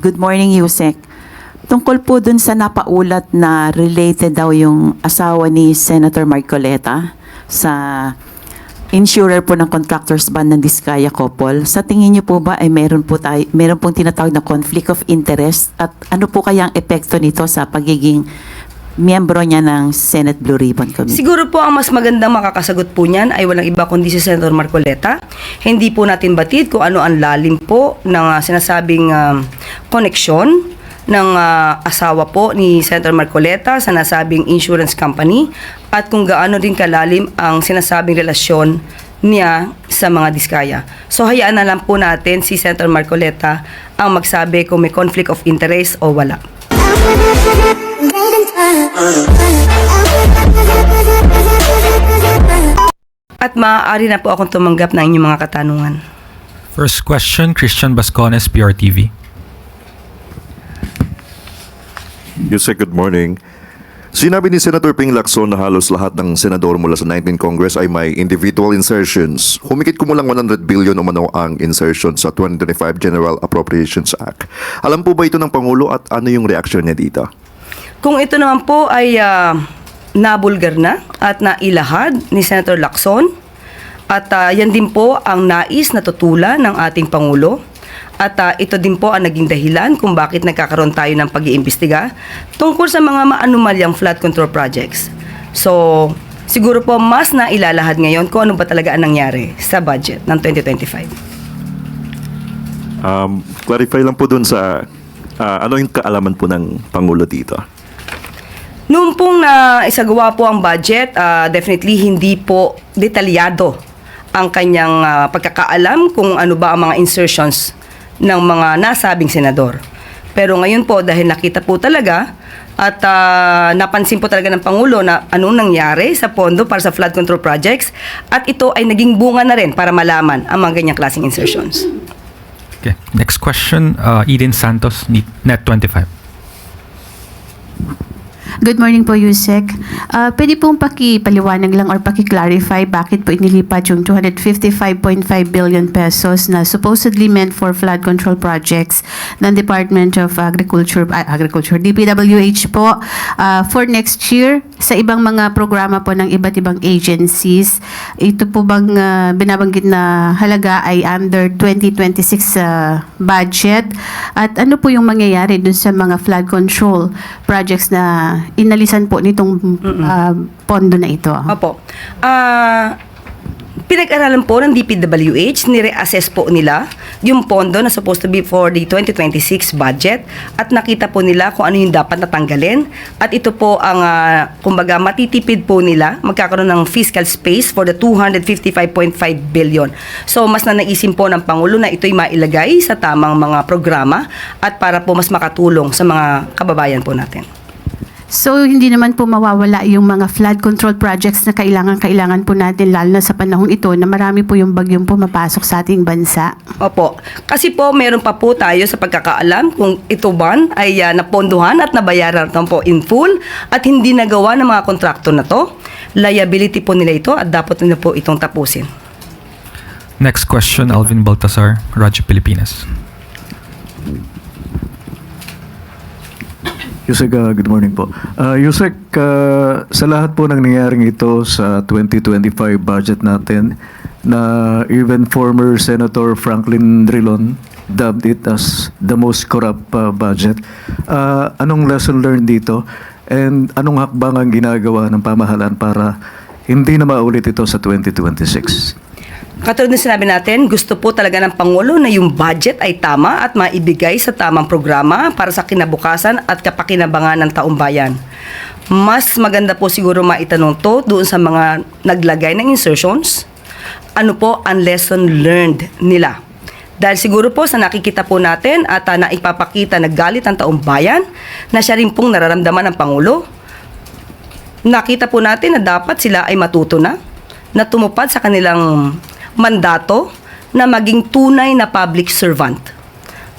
Good morning, Yusek. Tungkol po dun sa napaulat na related daw yung asawa ni Senator Marcoleta sa insurer po ng contractors band ng Diskaya Couple. Sa tingin niyo po ba ay meron po tayo, meron pong tinatawag na conflict of interest at ano po kaya ang epekto nito sa pagiging miyembro niya ng Senate Blue Ribbon Committee? Siguro po ang mas magandang makakasagot po niyan ay walang iba kundi si Senator Marcoleta. Hindi po natin batid kung ano ang lalim po ng ah, sinasabing um, koneksyon ng ah, asawa po ni Senator Marcoleta sa nasabing insurance company at kung gaano din kalalim ang sinasabing relasyon niya sa mga diskaya. So hayaan na lang po natin si Senator Marcoleta ang magsabi kung may conflict of interest o wala. At maaari na po akong tumanggap ng inyong mga katanungan. First question, Christian Bascones, PRTV. Yusek, good morning. Sinabi ni Senator Ping Lacson na halos lahat ng senador mula sa 19 Congress ay may individual insertions. Humikit kumulang 100 billion umano ang insertion sa 2025 General Appropriations Act. Alam po ba ito ng Pangulo at ano yung reaksyon niya dito? Kung ito naman po ay ah, nabulgar na at nailahad ni Senator Lacson at ah, yan din po ang nais na tutulan ng ating Pangulo at ah, ito din po ang naging dahilan kung bakit nagkakaroon tayo ng pag-iimbestiga tungkol sa mga maanumalyang flood control projects. So, siguro po mas na ilalahad ngayon kung ano ba talaga ang nangyari sa budget ng 2025. Um, clarify lang po dun sa ah, ano yung kaalaman po ng Pangulo dito. Noong pong na isagawa po ang budget, ah, definitely hindi po detalyado ang kanyang ah, pagkakaalam kung ano ba ang mga insertions ng mga nasabing senador. Pero ngayon po, dahil nakita po talaga at ah, napansin po talaga ng Pangulo na anong nangyari sa pondo para sa flood control projects at ito ay naging bunga na rin para malaman ang mga ganyang klaseng insertions. Okay. Next question, uh, Eden Santos, Net 25. Good morning po, Yusek. Uh, pwede pong pakipaliwanag lang or pakiclarify bakit po inilipat yung 255.5 billion pesos na supposedly meant for flood control projects ng Department of Agriculture, ah, Agriculture DPWH po uh, for next year sa ibang mga programa po ng iba't ibang agencies. Ito po bang uh, binabanggit na halaga ay under 2026 uh, budget at ano po yung mangyayari dun sa mga flood control projects na inalisan po nitong uh, pondo na ito. Opo. Ah, pinag-aralan po ng DPWH, nire-assess po nila yung pondo na supposed to be for the 2026 budget at nakita po nila kung ano yung dapat natanggalin at ito po ang ah, kumbaga matitipid po nila magkakaroon ng fiscal space for the 255.5 billion. So mas na naisin po ng Pangulo na ito'y mailagay sa tamang mga programa at para po mas makatulong sa mga kababayan po natin. So, hindi naman po mawawala yung mga flood control projects na kailangan-kailangan po natin lalo na sa panahong ito na marami po yung bagyong pumapasok sa ating bansa. Opo. Kasi po, meron pa po tayo sa pagkakaalam kung ito ba ay ah, napondohan at nabayaran na po in full at hindi nagawa ng mga kontrakto na to. Liability po nila ito at dapat nila po itong tapusin. Next question, Alvin Baltasar, Radyo Pilipinas. Yusek, uh, good morning po. Uh, Yusek, uh, sa lahat po ng nangyaring ito sa 2025 budget natin, na even former Senator Franklin Drilon dubbed it as the most corrupt uh, budget. Uh, anong lesson learned dito? And anong hakbang ang ginagawa ng pamahalaan para hindi na maulit ito sa 2026? Katulad ng sinabi natin, gusto po talaga ng Pangulo na yung budget ay tama at maibigay sa tamang programa para sa kinabukasan at kapakinabangan ng taong bayan. Mas maganda po siguro maitanong to doon sa mga naglagay ng insertions. Ano po ang lesson learned nila? Dahil siguro po sa nakikita po natin at uh, naipapakita na galit ang taong bayan na siya rin pong nararamdaman ng Pangulo, nakita po natin na dapat sila ay matuto na na tumupad sa kanilang mandato na maging tunay na public servant.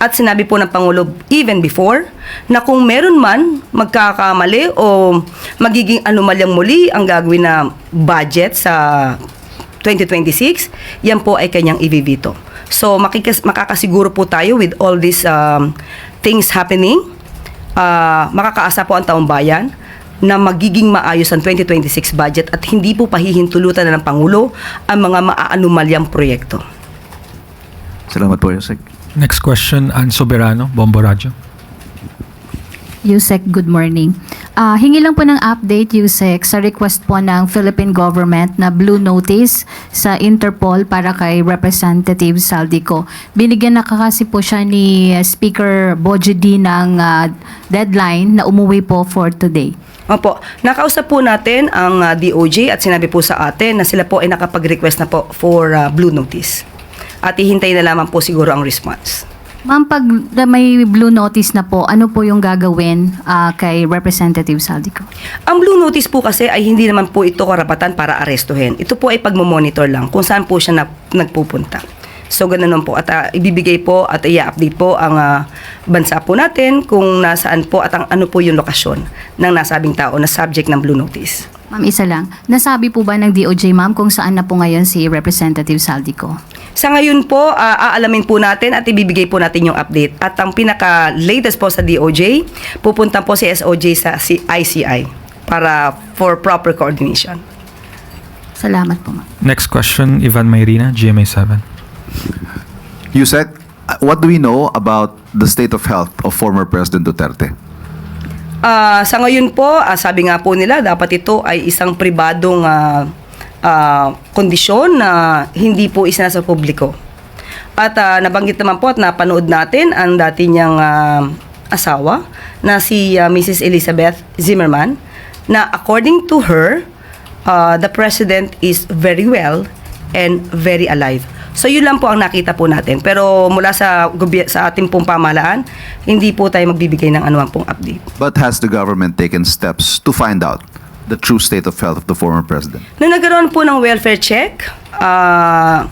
At sinabi po ng Pangulo even before na kung meron man magkakamali o magiging anomalyang muli ang gagawin na budget sa 2026, yan po ay kanyang ibibito. So makikas, makakasiguro po tayo with all these um, things happening, ah, makakaasa po ang taong bayan na magiging maayos ang 2026 budget at hindi po pahihintulutan na ng Pangulo ang mga maaanumalyang proyekto. Salamat po, Yusek. Next question, Ann Soberano, Bombo Radio. Yusek, good morning. Ah, hingi lang po ng update, Yusek, sa request po ng Philippine government na blue notice sa Interpol para kay Representative Saldico. Binigyan na kasi po siya ni uh, Speaker Bojidi ng ah, deadline na umuwi po for today. Opo, nakausap po natin ang ah, DOJ at sinabi po sa atin na sila po ay nakapag-request na po for ah, blue notice. At ihintay na lamang po siguro ang response. Ma'am, pag may blue notice na po, ano po yung gagawin ah, kay Representative Saldico? Ang blue notice po kasi ay hindi naman po ito karapatan para arestuhin. Ito po ay pagmamonitor lang kung saan po siya na, nagpupunta. So ganun po at ah, ibibigay po at i-update po ang ah, bansa po natin kung nasaan po at ang ano po yung lokasyon ng nasabing tao na subject ng blue notice. Ma'am, isa lang. Nasabi po ba ng DOJ, ma'am, kung saan na po ngayon si Representative Saldico? Sa ngayon po, ah, aalamin po natin at ibibigay po natin yung update. At ang pinaka-latest po sa DOJ, pupunta po si SOJ sa si ICI para for proper coordination. Salamat po, ma'am. Next question, Ivan Mayrina, GMA7. Yusek, uh, what do we know about the state of health of former President Duterte? Ah, sa ngayon po, ah, sabi nga po nila, dapat ito ay isang pribadong ah, ah, kondisyon na hindi po isinasa sa publiko. At ah, nabanggit naman po at napanood natin ang dati niyang ah, asawa na si ah, Mrs. Elizabeth Zimmerman na according to her, ah, the president is very well and very alive. So yun lang po ang nakita po natin. Pero mula sa sa ating pong pamahalaan, hindi po tayo magbibigay ng anuman pong update. But has the government taken steps to find out the true state of health of the former president? Nung nagkaroon po ng welfare check, ah,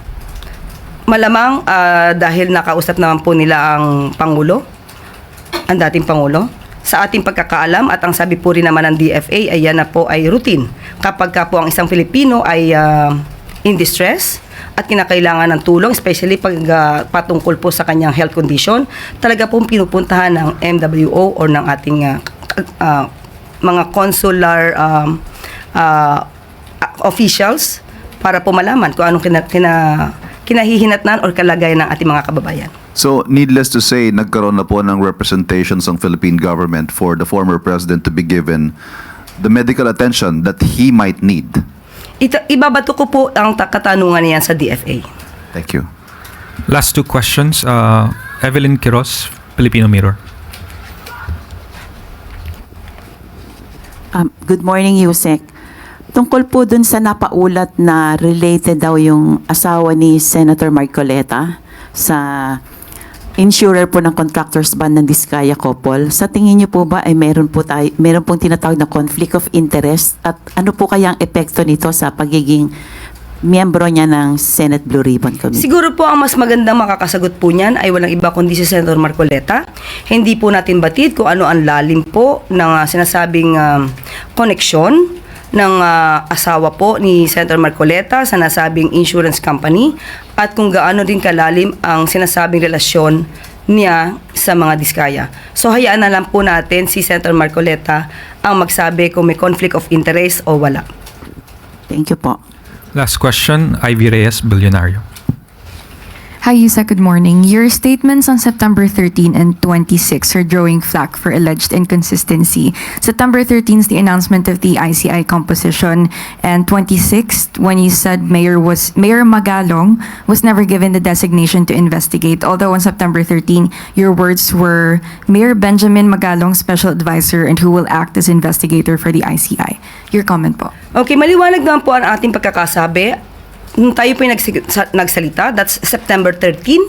malamang ah, dahil nakausap naman po nila ang Pangulo, ang dating Pangulo, sa ating pagkakaalam at ang sabi po rin naman ng DFA ay yan na po ay routine. Kapag ka po ang isang Filipino ay ah, in distress at kinakailangan ng tulong, especially pag ah, patungkol po sa kanyang health condition, talaga pong pinupuntahan ng MWO or ng ating k- ah, mga consular um, ah, officials para po malaman kung anong kina, kina, kinahihinatnan or kalagayan ng ating mga kababayan. So, needless to say, nagkaroon na po ng representations ng Philippine government for the former president to be given the medical attention that he might need. Ito, ibabato ko po ang ta- katanungan niyan sa DFA. Thank you. Last two questions, uh, Evelyn Quiroz, Filipino Mirror. Um, good morning, Yusek. Tungkol po dun sa napaulat na related daw yung asawa ni Senator Marcoleta sa insurer po ng contractors ban ng Diskaya Couple. Sa tingin niyo po ba ay meron po tayo, meron pong tinatawag na conflict of interest at ano po kaya ang epekto nito sa pagiging miyembro niya ng Senate Blue Ribbon Committee? Siguro po ang mas magandang makakasagot po niyan ay walang iba kundi si Senator Marcoleta. Hindi po natin batid kung ano ang lalim po ng ah, sinasabing um, koneksyon ng ah, asawa po ni Senator Marcoleta sa nasabing insurance company at kung gaano din kalalim ang sinasabing relasyon niya sa mga diskaya. So hayaan na lang po natin si Senator Marcoleta ang magsabi kung may conflict of interest o wala. Thank you po. Last question, Ivy Reyes, Billionario. Hi, Yusa. Good morning. Your statements on September 13 and 26 are drawing flack for alleged inconsistency. September 13 is the announcement of the ICI composition, and 26th, when you said Mayor was Mayor Magalong was never given the designation to investigate. Although on September 13, your words were Mayor Benjamin Magalong, special advisor, and who will act as investigator for the ICI. Your comment po. Okay, maliwanag naman po ang ating pagkakasabi. Nung tayo po nagsalita, that's September 13,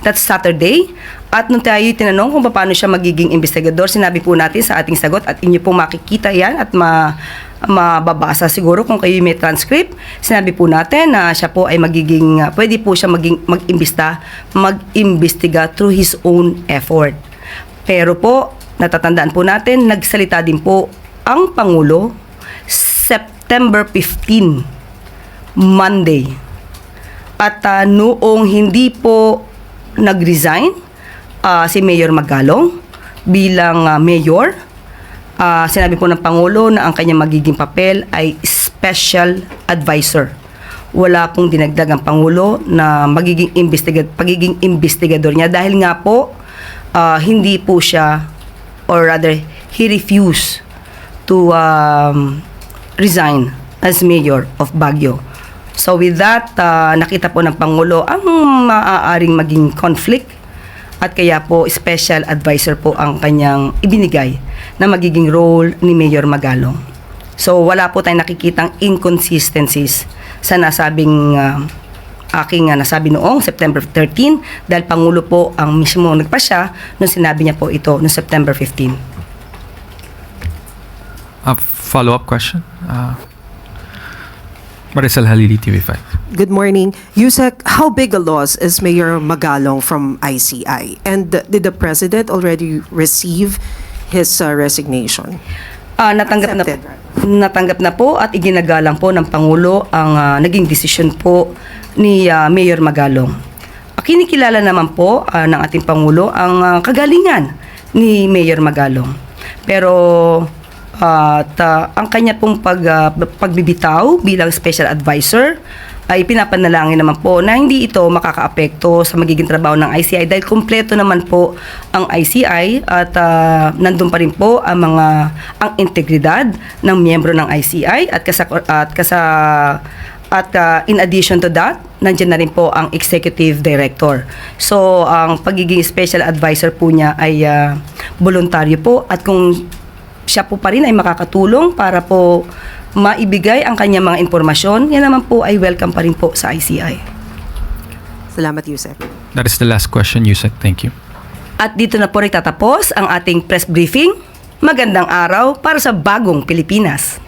that's Saturday. At nung tayo tinanong kung paano siya magiging investigador, sinabi po natin sa ating sagot at inyo po makikita yan at ma mababasa siguro kung kayo may transcript. Sinabi po natin na siya po ay magiging, pwede po siya maging, mag-imbista, mag-imbestiga through his own effort. Pero po, natatandaan po natin, nagsalita din po ang Pangulo September 15 Monday. At ah, noong hindi po nag-resign ah, si Mayor Magalong, bilang ah, mayor. Ah, sinabi po ng Pangulo na ang kanyang magiging papel ay special advisor. Wala pong dinagdag ang Pangulo na magiging investiga- pagiging investigador niya dahil nga po ah, hindi po siya or rather he refused to um, resign as mayor of Baguio. So with that, ah, nakita po ng Pangulo ang maaaring maging conflict at kaya po special advisor po ang kanyang ibinigay na magiging role ni Mayor Magalong. So wala po tayong nakikitang inconsistencies sa nasabing ah, aking ah, nasabi noong September 13 dahil Pangulo po ang mismo nagpasya nung sinabi niya po ito noong September 15. A follow-up question? Uh, Maricel Halili, TV5. Good morning. Yusek, how big a loss is Mayor Magalong from ICI? And did the president already receive his uh, resignation? Ah, natanggap na natanggap na po at iginagalang po ng pangulo ang ah, naging desisyon po ni ah, Mayor Magalong. Kinikilala naman po ah, ng ating pangulo ang ah, kagalingan ni Mayor Magalong. Pero at ah, ang kanya pong pag, ah, pagbibitaw bilang special advisor ay pinapanalangin naman po na hindi ito makakaapekto sa magiging trabaho ng ICI dahil kumpleto naman po ang ICI at ah, nandun pa rin po ang mga ang integridad ng miyembro ng ICI at kasa at kasa at ah, in addition to that, nandiyan na rin po ang executive director. So, ang pagiging special advisor po niya ay ah, voluntaryo po at kung siya po pa rin ay makakatulong para po maibigay ang kanyang mga impormasyon, yan naman po ay welcome pa rin po sa ICI. Salamat, Yusek. That is the last question, Yusek. Thank you. At dito na po nagtatapos ang ating press briefing. Magandang araw para sa bagong Pilipinas.